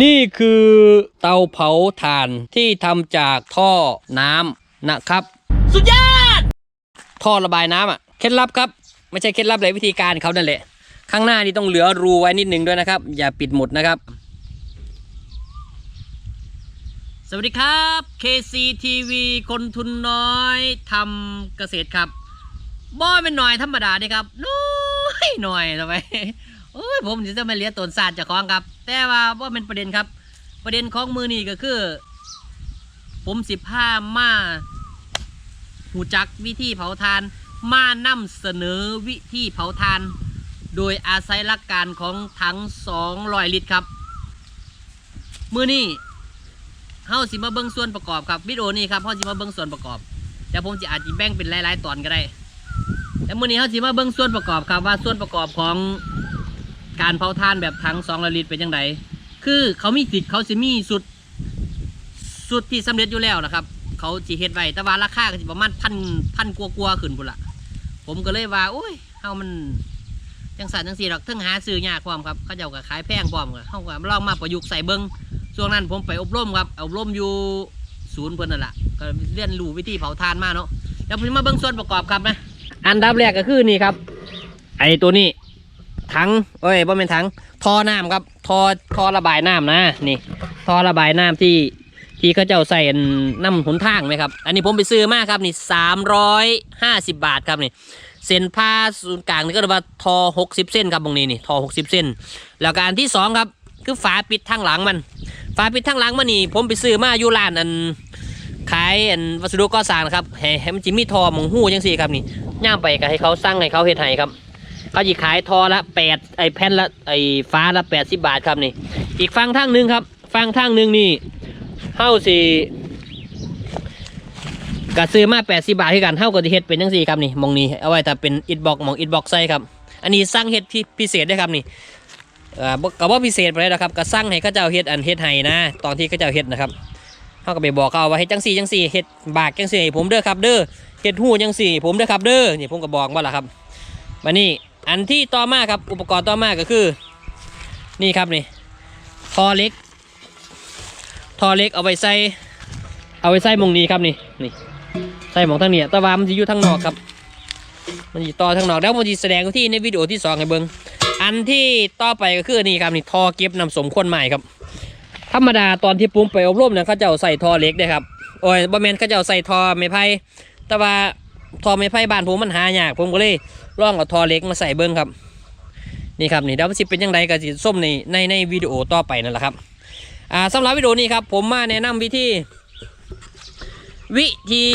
นี่คือเตาเผาถ่านที่ทำจากท่อน้ำนะครับ สุดยอด ท่อระบายน้ำอะเคล็ดลับครับ ไม่ใช่เคล็ดลับเลยวิธีการเขานั่นแหละ ข้างหน้านี่ต้องเหลือรูไว้นิดนึงด้วยนะครับ อย่าปิดหมดนะครับ สวัสดีครับ KCTV คนทุนน้อยทำเกษตรครับ บ่เป็นหน่อยธรรมดาด้ครับน้อยหน่อยทำไม โอ้ยผมจะมาเลี้ยงตนศาสตร์จากของครับ แต่ว่าว่าเป็นประเด็นครับ ประเด็นของมือนี่ก็คือ ผมสิพามาหูจักวิธีเผาทาน มานำเสนอวิธีเผาทาน โดยอาศัยหลักการของถัง200ลิตรครับ มือนี่เฮาสิมาเบิ่งส่วนประกอบครับวิดีโอนี้ครับเฮาสิมาเบิ่งส่วนประกอบเดี๋ยวผมจะอาจจะแบ่งเป็นหลายๆตอนก็ได้แต่มือนี้เฮาสิมาเบิ่งส่วนประกอบครับว่าส่วนประกอบของ การเผาถ่านแบบถังสองลิตรเป็นยังไงคือเขามีสิทธิ์เขาสิมีสุดสุดที่สำเร็จอยู่แล้วนะครับ เขาจีเฮ็ดไว้แต่ว่าราคาก็สิประมาณพันพันกลัวาๆขึ้นบุละผมก็เลยว่าโอ้ยเฮามันจังสันจังสี่ดอกเทั้งหาซื้อยากความครับเขาเจ้าก็ขายแพงพร้อมกันเฮาก็ลองมาประยุกต์ใส่เบิ้งช่วงนั้นผมไปอบรมครับอบรมอยู่ศูนย์เพิ่นนั่นแหละก็เรียนรู้วิธีเผาถ่านมาเนาะเดี๋ยวผมมาเบิ้งส่วนประกอบครับนะอันดับแรกก็คือนี่ครับ ไอ้ตัวนี้ ถังเอ้ยบ่เป็นถังท่อน้ำครับท่อท่อระบายน้ำนะนี่ท่อระบายน้ำที่ที่เขาเจ้าใส่น้ำหนทางไหมครับ อันนี้ผมไปซื้อมาครับนี่สามร้อยห้าสิบบาทครับนี่เส้นผ้าศูนย์กลางนี่ก็เรียกว่าทอหกสิบเส้นครับตรงนี้นี่ทอหกสิบเส้น แล้วก็อันที่สองครับคือฝาปิดทางหลังมัน ฝาปิดทางหลังมันนี่ผมไปซื้อมาอยู่ร้านอันขายอันวัสดุก่อสร้างครับให้ให้มันจิมีทอมองหู้จังสี่ครับนี่ย่างไปก็ให้เขาสร้างให้เขาเฮ็ดให้ครับ เขาจะขายทอละแปดไอแผ่นละไอฟ้าละแปดสิบาทครับนี่ อีกฟังทางหนึ่งครับ ฟังทางหนึ่งนี่เฮ้าสิกะซื้อมาแปดสิบาทที่กันเท่ากับที่เฮ็ดเป็นยังสี่ครับนี่มองนี้เอาไว้แต่เป็นอิฐบล็อกมองอิฐบล็อกใส่ครับ อันนี้สร้างเฮ็ดที่พิเศษได้ครับนี่เอ่อบ่กับว่าพิเศษไปเลยนะครับก็สร้างให้ข้าเจ้าเฮ็ดอันเฮ็ดให้นะตอนที่เข้าเจ้าเฮ็ดนะครับเขาก็ไปบอกเขาว่าเฮ็ดจังสี่จังสี่เฮ็ดบากจังสี่ผมเด้อครับเด้อเฮ็ดหูจังสี่ผมเด้อครับเด้อนี่ผมก็บอกว่าล่ะครับมานี่ อันที่ต่อมาครับอุปกรณ์ต่อมาก็คือ นี่ครับนี่ทอเล็กทอเล็กเอาไปใส่เอาไปใส่มงนี้ครับนี่นี่ใส่หมองทางเนี้ยต่ว่ามันจะอยู่ทางนอกครับ มันจะต่อทางนอกแล้วมันจะแสดงที่ในวิดีโอที่สองให้เบิ้งอันที่ต่อไปก็คือนี่ครับนี่ทอเก็บนำสมคนใหม่ครับ ธรรมดาตอนที่ปุ้มไปอบรมเนี่ยเขาจะเอาใส่ทอเล็กเลยครับโอ้ยบะเมนเขาจะเอาใส่ทอไม้ไผ่แต่ว่า ทอไม้ไผ่บ้านผมมันหายากผมก็เลยลองเอาทอเล็กมาใส่เบิ้งครับ นี่ครับนี่ดี๋ยวสิเป็นยังไงก็สิส้มในในในวิดีโอต่อไปนั่นแหละครับอ่าสำหรับวิดีโอนี้ครับผมมาแนะนำวิธี วิธี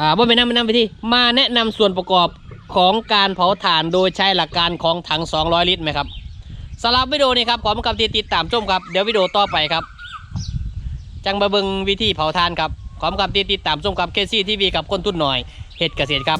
อ่าบ่เป็นแนะนำวิธีมาแนะนำส่วนประกอบของการเผาถ่านโดยใช้หลักการของถัง 200 ลิตรไหมครับสำหรับวิดีโอนี้ครับขอมกับที่ติดตามชมครับ เดี๋ยววิดีโอต่อไปครับ จังมาเบิงวิธีเผาถ่านครับ ขอบคุณที่ติดตามชมกับเคซี่ทีวีกับคนทุนหน่อยเฮ็ดเกษตรครับ